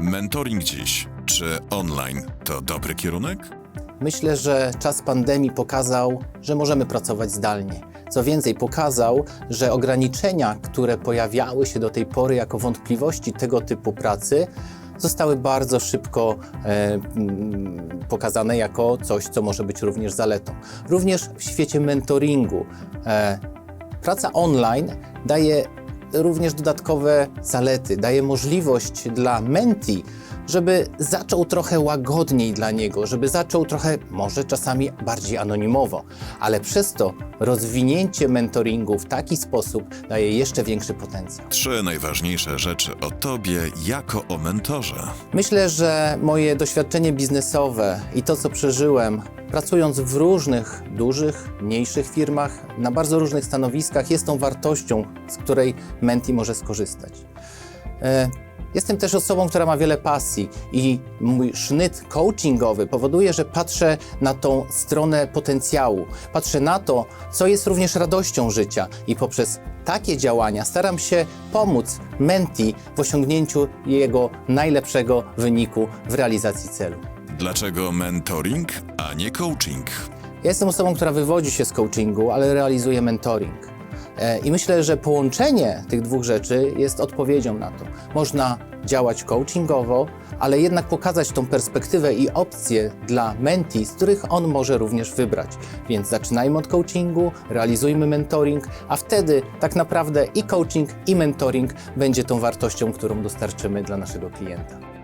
mentoring dziś. Czy online to dobry kierunek? Myślę, że czas pandemii pokazał, że możemy pracować zdalnie. Co więcej, pokazał, że ograniczenia, które pojawiały się do tej pory jako wątpliwości tego typu pracy, zostały bardzo szybko e, mm, pokazane jako coś, co może być również zaletą. Również w świecie mentoringu e, praca online daje również dodatkowe zalety, daje możliwość dla menti, żeby zaczął trochę łagodniej dla niego, żeby zaczął trochę, może czasami bardziej anonimowo, ale przez to rozwinięcie mentoringu w taki sposób daje jeszcze większy potencjał. Trzy najważniejsze rzeczy o tobie jako o mentorze. Myślę, że moje doświadczenie biznesowe i to, co przeżyłem, pracując w różnych, dużych, mniejszych firmach, na bardzo różnych stanowiskach, jest tą wartością, z której Menti może skorzystać. E, Jestem też osobą, która ma wiele pasji i mój sznyt coachingowy powoduje, że patrzę na tą stronę potencjału. Patrzę na to, co jest również radością życia i poprzez takie działania staram się pomóc menti w osiągnięciu jego najlepszego wyniku w realizacji celu. Dlaczego mentoring, a nie coaching? Ja jestem osobą, która wywodzi się z coachingu, ale realizuje mentoring. E, I myślę, że połączenie tych dwóch rzeczy jest odpowiedzią na to. Można działać coachingowo, ale jednak pokazać tą perspektywę i opcje dla menti, z których on może również wybrać. Więc zaczynajmy od coachingu, realizujmy mentoring, a wtedy tak naprawdę i coaching, i mentoring będzie tą wartością, którą dostarczymy dla naszego klienta.